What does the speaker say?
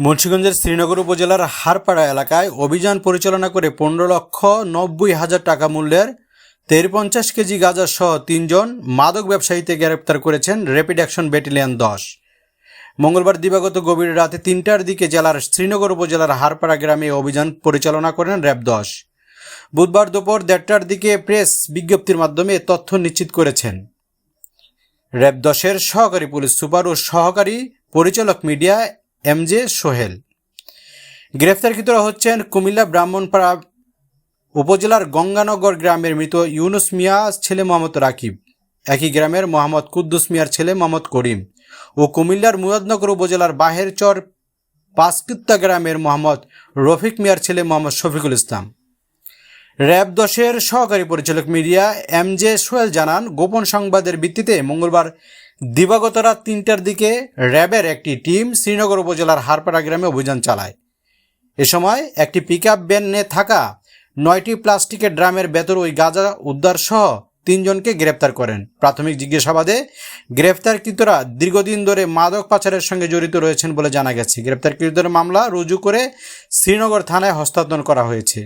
মুন্সিগঞ্জের শ্রীনগর উপজেলার হারপাড়া এলাকায় অভিযান পরিচালনা করে পনেরো লক্ষ নব্বই হাজার টাকা মূল্যের তের পঞ্চাশ কেজি গাঁজা সহ তিনজন মাদক ব্যবসায়ীতে গ্রেপ্তার করেছেন র্যাপিড অ্যাকশন ব্যাটালিয়ন দশ। মঙ্গলবার দিবাগত গভীর রাতে তিনটার দিকে জেলার শ্রীনগর উপজেলার হারপাড়া গ্রামে অভিযান পরিচালনা করেন র্যাব দশ। বুধবার দুপুর দেড়টার দিকে প্রেস বিজ্ঞপ্তির মাধ্যমে তথ্য নিশ্চিত করেছেন। র্যাব দশের সহকারী পুলিশ সুপার ও সহকারী পরিচালক মিডিয়া এম জে সোহেল। গ্রেফতারকৃতরা হচ্ছেন কুমিল্লা ব্রাহ্মণপাড়া উপজেলার গঙ্গানগর গ্রামের মৃত ইউনুস মিয়া ছেলে মোহাম্মদ রাকিব। একই গ্রামের মোহাম্মদ কুদ্দুস মিয়ার ছেলে মোহাম্মদ করিম ও কুমিল্লার মুরাদনগর উপজেলার বাহেরচর পাঁচকিত্তা গ্রামের মোহাম্মদ রফিক মিয়ার ছেলে মোহাম্মদ শফিকুল ইসলাম। র্যাব দশের সহকারী পরিচালক মিডিয়া এম জে সোহেল জানান, গোপন সংবাদের ভিত্তিতে মঙ্গলবার দিবাগত রাত তিনটার দিকে র্যাবের একটি টিম শ্রীনগর উপজেলার হারপাড়া গ্রামে অভিযান চালায়। এ সময় একটি পিক আপ ভ্যানে থাকা নয়টি প্লাস্টিকের ড্রামের ভেতর ওই গাঁজা উদ্ধার সহ তিনজনকে গ্রেপ্তার করেন। প্রাথমিক জিজ্ঞাসাবাদে গ্রেপ্তারকৃতরা দীর্ঘদিন ধরে মাদক পাচারের সঙ্গে জড়িত রয়েছেন বলে জানা গেছে। গ্রেপ্তারকৃতদের মামলা রুজু করে শ্রীনগর থানায় হস্তান্তর করা হয়েছে।